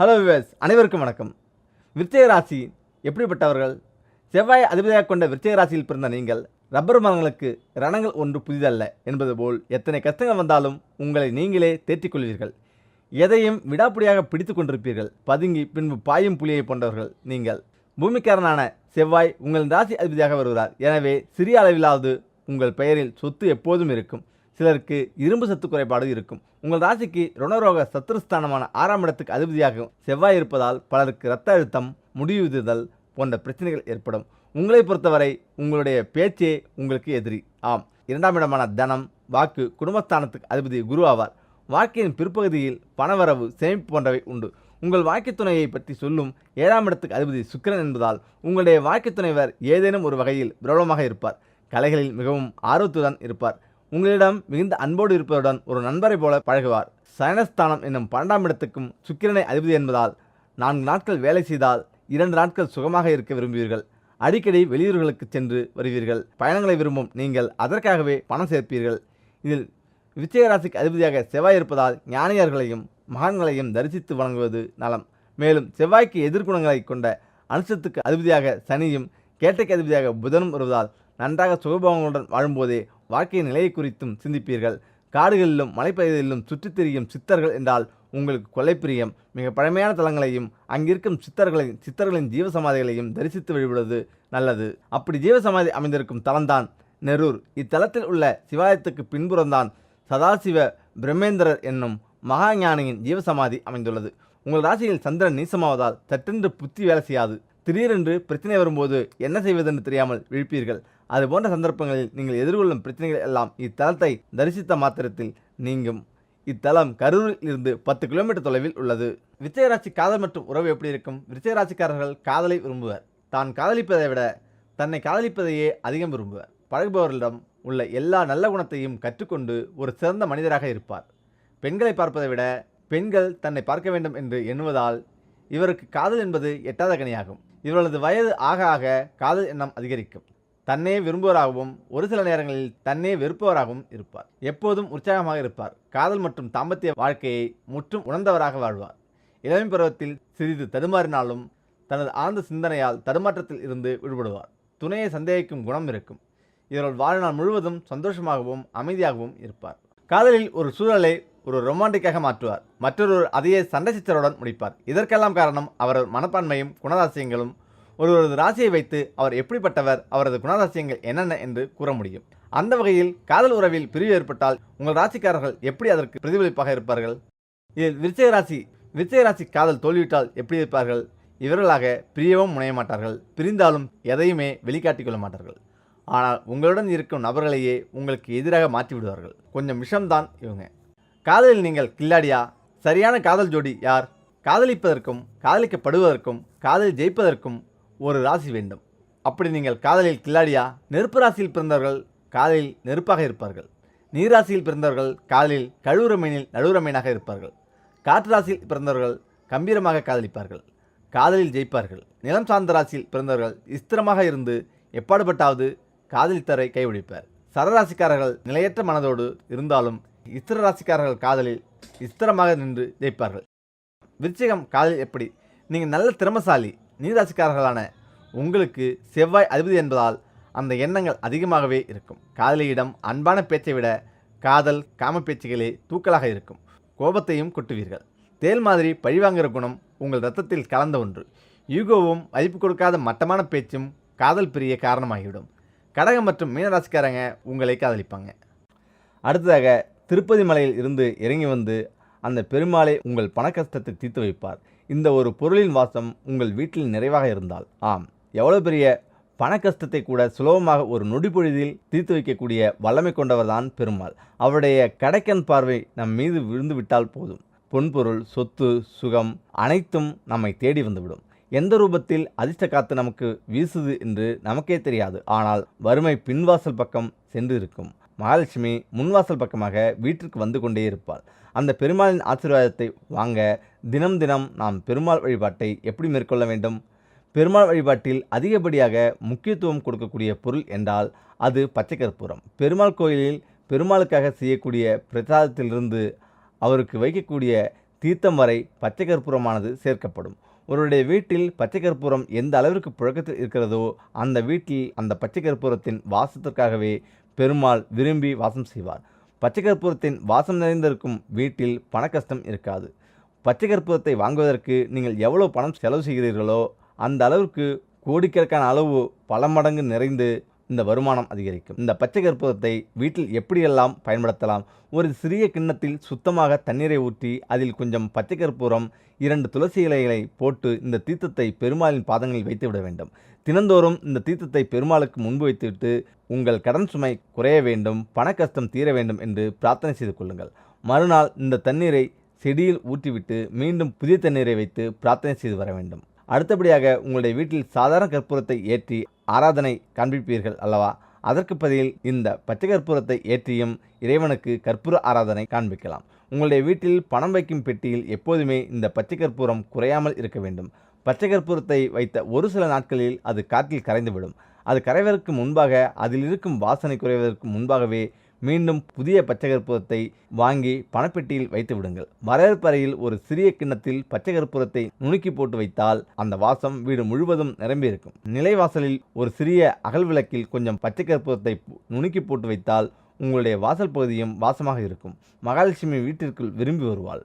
Hello wives அனைவருக்கும் வணக்கம். விருச்சிக ராசி எப்படிப்பட்டவர்கள்? செவ்வாய் அதிபதியாக கொண்ட விருச்சிக ராசியில் பிறந்த நீங்கள் ரப்பர் மரங்களுக்கு ரணங்கள் ஒன்று புதிதல்ல என்பது போல் எத்தனை கஷ்டங்கள் வந்தாலும் உங்களை நீங்களே தேற்றிக் கொள்வீர்கள். எதையும் விடாப்பிடியாக பிடித்து கொண்டிருப்பீர்கள். பதுங்கி பின்பு பாயும் புலியை போன்றவர்கள் நீங்கள். பூமிக்காரனான செவ்வாய் உங்கள் ராசி அதிபதியாக வருகிறார். எனவே சிறிய அளவிலாவது உங்கள் பெயரில் சொத்து எப்போதும் இருக்கும். சிலருக்கு இரும்பு சத்து குறைபாடு இருக்கும். உங்கள் ராசிக்கு ருணரோக சத்துருஸ்தானமான ஆறாம் இடத்துக்கு அதிபதியாகவும் செவ்வாய் இருப்பதால் பலருக்கு இரத்த அழுத்தம் முடிவுதல் போன்ற பிரச்சனைகள் ஏற்படும். உங்களை பொறுத்தவரை உங்களுடைய பேச்சே உங்களுக்கு எதிரி. ஆம். இரண்டாம் இடமான தனம் வாக்கு குடும்பஸ்தானத்துக்கு அதிபதி குரு ஆவார். வாழ்க்கையின் பிற்பகுதியில் பணவரவு சேமிப்பு போன்றவை உண்டு. உங்கள் வாழ்க்கை துணையை பற்றி சொல்லும் ஏழாம் இடத்துக்கு அதிபதி சுக்கிரன் என்பதால் உங்களுடைய வாழ்க்கை துணைவர் ஏதேனும் ஒரு வகையில் பிரபலமாக இருப்பார். கலைகளில் மிகவும் ஆர்வத்துடன் இருப்பார். உங்களிடம் மிகுந்த அன்போடு இருப்பதுடன் ஒரு நண்பரை போல பழகுவார். சயனஸ்தானம் என்னும் பன்னெண்டாம் இடத்துக்கும் சுக்கிரனை அதிபதி என்பதால் நான்கு நாட்கள் வேலை செய்தால் இரண்டு நாட்கள் சுகமாக இருக்க விரும்புவீர்கள். அடிக்கடி வெளியூர்களுக்கு சென்று வருவீர்கள். பயணங்களை விரும்பும் நீங்கள் அதற்காகவே பணம் சேர்ப்பீர்கள். இதில் விச்சயராசிக்கு அதிபதியாக செவ்வாய் இருப்பதால் ஞானியர்களையும் மகான்களையும் தரிசித்து வணங்குவது நலம். மேலும் செவ்வாய்க்கு எதிர்குணங்களை கொண்ட அனுஷத்துக்கு அதிபதியாக சனியும் கேட்டைக்கு அதிபதியாக புதனும் வருவதால் நன்றாக சுகபோகங்களுடன் வாழும்போதே வாழ்க்கையின் நிலையை குறித்தும் சிந்திப்பீர்கள். காடுகளிலும் மலைப்பகுதிகளிலும் சுற்றித் திரியும் சித்தர்கள் என்றால் உங்களுக்கு கொலைப்பிரியம் மிக பழமையான தலங்களையும் அங்கிருக்கும் சித்தர்களின் சித்தர்களின் ஜீவசமாதிகளையும் தரிசித்து வழிபடுவது நல்லது. அப்படி ஜீவசமாதி அமைந்திருக்கும் தலம்தான் நெரூர். இத்தலத்தில் உள்ள சிவாலயத்துக்கு பின்புறம்தான் சதாசிவ பிரம்மேந்திரர் என்னும் மகாஞானியின் ஜீவசமாதி அமைந்துள்ளது. உங்கள் ராசியில் சந்திரன் நீசமாவதால் சட்டென்று புத்தி வேலை செய்யாது. திடீரென்று பிரச்சனை வரும்போது என்ன செய்வதென்று தெரியாமல் விழிப்பீர்கள். அது போன்ற சந்தர்ப்பங்களில் நீங்கள் எதிர்கொள்ளும் பிரச்சனைகள் எல்லாம் இத்தலத்தை தரிசித்த மாத்திரத்தில் நீங்கும். இத்தலம் கரூரில் இருந்து பத்து கிலோமீட்டர் தொலைவில் உள்ளது. விஜயராசி காதல் மற்றும் உறவு எப்படி இருக்கும்? விஜயராசிக்காரர்கள் காதலை விரும்புவர். தான் காதலிப்பதை விட தன்னை காதலிப்பதையே அதிகம் விரும்புவர். பழகுபவர்களிடம் உள்ள எல்லா நல்ல குணத்தையும் கற்றுக்கொண்டு ஒரு சிறந்த மனிதராக இருப்பார். பெண்களை பார்ப்பதை விட பெண்கள் தன்னை பார்க்க வேண்டும் என்று எண்ணுவதால் இவருக்கு காதல் என்பது எட்டாத கனியாகும். இவர்களது வயது ஆக ஆக காதல் எண்ணம் அதிகரிக்கும். தன்னே விரும்புவராகவும் ஒரு சில நேரங்களில் தன்னே வெறுப்பவராகவும் இருப்பார். எப்போதும் உற்சாகமாக இருப்பார். காதல் மற்றும் தாம்பத்திய வாழ்க்கையை முற்றும் உணர்ந்தவராக வாழ்வார். இளமை பருவத்தில் சிறிது தடுமாறினாலும் தனது ஆழ்ந்த சிந்தனையால் தடுமாற்றத்தில் இருந்து விடுபடுவார். துணையை சந்தேகிக்கும் குணம் இருக்கும். இவர்கள் வாழ்நாள் முழுவதும் சந்தோஷமாகவும் அமைதியாகவும் இருப்பார். காதலில் ஒரு சூழலை ஒரு ரொமான்டிக்காக மாற்றுவார். மற்றொரு அதையே சண்டை சித்தருடன் முடிப்பார். இதற்கெல்லாம் காரணம் அவரது மனப்பான்மையும் குணராசியங்களும் ஒருவரது ராசியை வைத்து அவர் எப்படிப்பட்டவர் அவரது குணராசியங்கள் என்னென்ன என்று கூற முடியும். அந்த வகையில் காதல் உறவில் பிரிவு ஏற்பட்டால் உங்கள் ராசிக்காரர்கள் எப்படி அதற்கு பிரதிபலிப்பாக இருப்பார்கள்? இதில் விருச்சிக ராசி விருச்சிக ராசி காதல் தோல்வியிட்டால் எப்படி இருப்பார்கள்? இவர்களாக பிரியவும் முனைய மாட்டார்கள். பிரிந்தாலும் எதையுமே வெளிக்காட்டிக் கொள்ள மாட்டார்கள். ஆனால் உங்களுடன் இருக்கும் நபர்களையே உங்களுக்கு எதிராக மாற்றி விடுவார்கள். கொஞ்சம் விஷம்தான் இவங்க. காதலில் நீங்கள் கில்லாடியா? சரியான காதல் ஜோடி யார்? காதலிப்பதற்கும் காதலிக்கப்படுவதற்கும் காதலில் ஜெயிப்பதற்கும் ஒரு ராசி வேண்டும். அப்படி நீங்கள் காதலில் கில்லாடியா? நெருப்பு ராசியில் பிறந்தவர்கள் காதலில் நெருப்பாக இருப்பார்கள். நீராசியில் பிறந்தவர்கள் காதலில் கழுவுற மீனில் நடுவுற மீனாக இருப்பார்கள். காற்று ராசியில் பிறந்தவர்கள் கம்பீரமாக காதலிப்பார்கள். காதலில் ஜெயிப்பார்கள். நிலம் சார்ந்த ராசியில் பிறந்தவர்கள் இஸ்திரமாக இருந்து எப்பாடுபட்டாவது காதலித்தரை கைவிடிப்பார். சரராசிக்காரர்கள் நிலையற்ற மனதோடு இருந்தாலும் இஸ்திர ராசிக்காரர்கள் காதலில் ஸ்திரமாக நின்று ஜெயிப்பார்கள். விருச்சிகம் காதல் எப்படி? நீங்கள் நல்ல திறமசாலி. நீராசிக்காரர்களான உங்களுக்கு செவ்வாய் அதிபதி என்பதால் அந்த எண்ணங்கள் அதிகமாகவே இருக்கும். காதலியிடம் அன்பான பேச்சை விட காதல் காம பேச்சுகளே தூக்கலாக இருக்கும். கோபத்தையும் கொட்டுவீர்கள். தேல் மாதிரி பழிவாங்குகிற குணம் உங்கள் ரத்தத்தில் கலந்த ஒன்று. யூகோவும் மதிப்பு கொடுக்காத மட்டமான பேச்சும் காதல் பிரிய காரணமாகிவிடும். கடகம் மற்றும் மீனராசிக்காரங்க உங்களை காதலிப்பாங்க. அடுத்ததாக திருப்பதி மலையில் இருந்து இறங்கி வந்து அந்த பெருமாளை உங்கள் பண கஷ்டத்தை தீர்த்து வைப்பார். இந்த ஒரு பொருளின் வாசம் உங்கள் வீட்டில் நிறைவாக இருந்தால். ஆம் எவ்வளோ பெரிய பண கஷ்டத்தை கூட சுலபமாக ஒரு நொடிப்பொழுதில் தீர்த்து வைக்கக்கூடிய வல்லமை கொண்டவர்தான் பெருமாள். அவருடைய கடைக்கன் பார்வை நம் மீது விழுந்து விட்டால் போதும். பொன்பொருள் சொத்து சுகம் அனைத்தும் நம்மை தேடி வந்துவிடும். எந்த ரூபத்தில் அதிர்ஷ்ட காத்து நமக்கு வீசுது என்று நமக்கே தெரியாது. ஆனால் வறுமை பின்வாசல் பக்கம் சென்று இருக்கும் மகாலட்சுமி முன்வாசல் பக்கமாக வீட்டிற்கு வந்து கொண்டே இருப்பாள். அந்த பெருமாளின் ஆசீர்வாதத்தை வாங்க தினம் தினம் நாம் பெருமாள் வழிபாட்டை எப்படி மேற்கொள்ள வேண்டும்? பெருமாள் வழிபாட்டில் அதிகப்படியாக முக்கியத்துவம் கொடுக்கக்கூடிய பொருள் என்றால் அது பச்சை கற்பூரம் பெருமாள் கோயிலில் பெருமாளுக்காக செய்யக்கூடிய பிரசாதத்திலிருந்து அவருக்கு வைக்கக்கூடிய தீர்த்தம் வரை பச்சை கற்பூரமானது சேர்க்கப்படும். ஒருவருடைய வீட்டில் பச்சை கற்பூரம் எந்த அளவிற்கு புழக்கத்தில் இருக்கிறதோ அந்த வீட்டில் அந்த பச்சை கற்பூரத்தின் வாசத்திற்காகவே பெருமாள் விரும்பி வாசம் செய்வார். பச்சை கற்பூரத்தின் வாசம் நிறைந்திருக்கும் வீட்டில் பணக்கஷ்டம் இருக்காது. பச்சை கற்பூரத்தை வாங்குவதற்கு நீங்கள் எவ்வளோ பணம் செலவு செய்கிறீர்களோ அந்த அளவிற்கு கோடிக்கணக்கான அளவு பல மடங்கு நிறைந்து இந்த வருமானம் அதிகரிக்கும். இந்த பச்சை கற்பூரத்தை வீட்டில் எப்படியெல்லாம் பயன்படுத்தலாம்? ஒரு சிறிய கிண்ணத்தில் சுத்தமாக தண்ணீரை ஊற்றி அதில் கொஞ்சம் பச்சை கற்பூரம் இரண்டு துளசி இலைகளை போட்டு இந்த தீர்த்தத்தை பெருமாளின் பாதங்களில் வைத்து விட வேண்டும். தினந்தோறும் இந்த தீர்த்தத்தை பெருமாளுக்கு முன்பு வைத்துவிட்டு உங்கள் கடன் சுமை குறைய வேண்டும் பண கஷ்டம் தீர வேண்டும் என்று பிரார்த்தனை செய்து கொள்ளுங்கள். மறுநாள் இந்த தண்ணீரை செடியில் ஊற்றிவிட்டு மீண்டும் புதிய தண்ணீரை வைத்து பிரார்த்தனை செய்து வர வேண்டும். அடுத்தபடியாக உங்களுடைய வீட்டில் சாதாரண கற்பூரத்தை ஏற்றி ஆராதனை காண்பிப்பீர்கள் அல்லவா? அதற்கு பதில் இந்த பச்சை கற்பூரத்தை ஏற்றியும் இறைவனுக்கு கற்பூர ஆராதனை காண்பிக்கலாம். உங்களுடைய வீட்டில் பணம் வைக்கும் பெட்டியில் எப்போதுமே இந்த பச்சை கற்பூரம் குறையாமல் இருக்க வேண்டும். பச்சை கற்பூரத்தை வைத்த ஒரு சில நாட்களில் அது காற்றில் கரைந்துவிடும். அது கரைவதற்கு முன்பாக அதில் இருக்கும் வாசனை குறைவதற்கு முன்பாகவே மீண்டும் புதிய பச்சை கற்பூரத்தை வாங்கி பணப்பெட்டியில் வைத்து விடுங்கள் வரவேற்பறையில் ஒரு சிறிய கிண்ணத்தில் பச்சை கற்பூரத்தை நுணுக்கி போட்டு வைத்தால் அந்த வாசம் வீடு முழுவதும் நிரம்பியிருக்கும். நிலைவாசலில் ஒரு சிறிய அகல் விளக்கில் கொஞ்சம் பச்சை கற்பூரத்தை நுணுக்கி போட்டு வைத்தால் உங்களுடைய வாசல் பகுதியும் வாசமாக இருக்கும். மகாலட்சுமி வீட்டிற்குள் விரும்பி வருவாள்.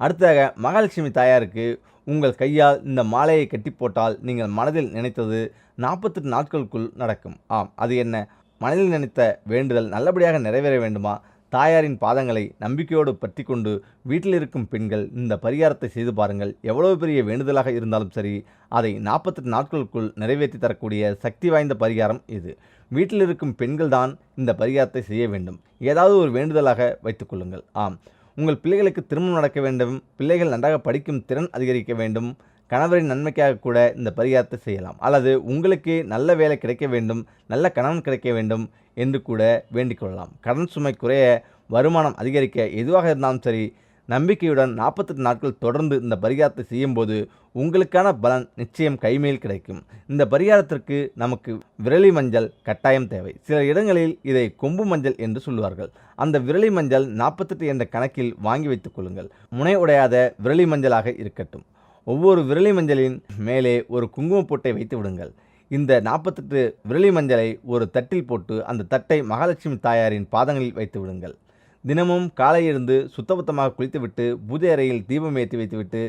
அடுத்ததாக மகாலட்சுமி தாயாருக்கு உங்கள் கையால் இந்த மாலையை கட்டி போட்டால் நீங்கள் மனதில் நினைத்தது நாற்பத்தெட்டு நாட்களுக்குள் நடக்கும். ஆம் அது என்ன? மனதில் நினைத்த வேண்டுதல் நல்லபடியாக நிறைவேற வேண்டுமா? தாயாரின் பாதங்களை நம்பிக்கையோடு பற்றி கொண்டு வீட்டில் இருக்கும் பெண்கள் இந்த பரிகாரத்தை செய்து பாருங்கள். எவ்வளவு பெரிய வேண்டுதலாக இருந்தாலும் சரி அதை நாற்பத்தெட்டு நாட்களுக்குள் நிறைவேற்றி தரக்கூடிய சக்தி வாய்ந்த பரிகாரம் இது. வீட்டில் இருக்கும் பெண்கள் தான் இந்த பரிகாரத்தை செய்ய வேண்டும். ஏதாவது ஒரு வேண்டுதலாக வைத்துக்கொள்ளுங்கள் ஆம். உங்கள் பிள்ளைகளுக்கு திருமணம் நடக்க வேண்டும் பிள்ளைகள் நன்றாக படிக்கும் திறன் அதிகரிக்க வேண்டும் கணவரின் நன்மைக்காக கூட இந்த பரிகாரத்தை செய்யலாம். அல்லது உங்களுக்கு நல்ல வேலை கிடைக்க வேண்டும் நல்ல கணவன் கிடைக்க வேண்டும் என்று கூட வேண்டிக் கொள்ளலாம். கடன் சுமை குறைய வருமானம் அதிகரிக்க எதுவாக இருந்தாலும் சரி நம்பிக்கையுடன் நாற்பத்தெட்டு நாட்கள் தொடர்ந்து இந்த பரிகாரத்தை செய்யும்போது உங்களுக்கான பலன் நிச்சயம் கைமேல் கிடைக்கும். இந்த பரிகாரத்திற்கு நமக்கு விரலி மஞ்சள் கட்டாயம் தேவை. சில இடங்களில் இதை கொம்பு மஞ்சள் என்று சொல்லுவார்கள். அந்த விரலி மஞ்சள் நாற்பத்தெட்டு என்ற கணக்கில் வாங்கி வைத்துக் கொள்ளுங்கள். முனை உடையாத விரலி மஞ்சளாக இருக்கட்டும். ஒவ்வொரு விரலி மஞ்சளின் மேலே ஒரு குங்குமப் பொட்டை வைத்து விடுங்கள். இந்த நாற்பத்தெட்டு விரலி மஞ்சளை ஒரு தட்டில் போட்டு அந்த தட்டை மகாலட்சுமி தாயாரின் பாதங்களில் வைத்து விடுங்கள். தினமும் காலை எழுந்து சுத்தபத்தமாக குளித்துவிட்டு பூஜை அறையில் தீபம் ஏற்றி வைத்துவிட்டு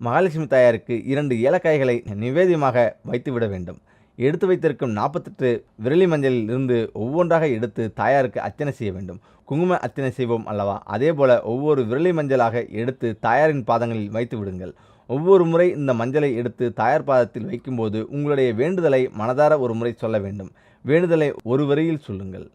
மகாலட்சுமி தாயாருக்கு இரண்டு ஏலக்காய்களை நிவேதியமாக வைத்துவிட வேண்டும். எடுத்து வைத்திருக்கும் நாற்பத்தெட்டு விரலி மஞ்சளில் இருந்து ஒவ்வொன்றாக எடுத்து தாயாருக்கு அர்ச்சனை செய்ய வேண்டும். குங்கும அர்ச்சனை செய்வோம் அல்லவா? அதே போல ஒவ்வொரு விரலி மஞ்சளாக எடுத்து தாயாரின் பாதங்களில் வைத்து விடுங்கள். ஒவ்வொரு முறை இந்த மஞ்சளை எடுத்து தாயார் பாதத்தில் வைக்கும்போது உங்களுடைய வேண்டுதலை மனதார ஒரு முறை சொல்ல வேண்டும். வேண்டுதலை ஒரு வரியில் சொல்லுங்கள்.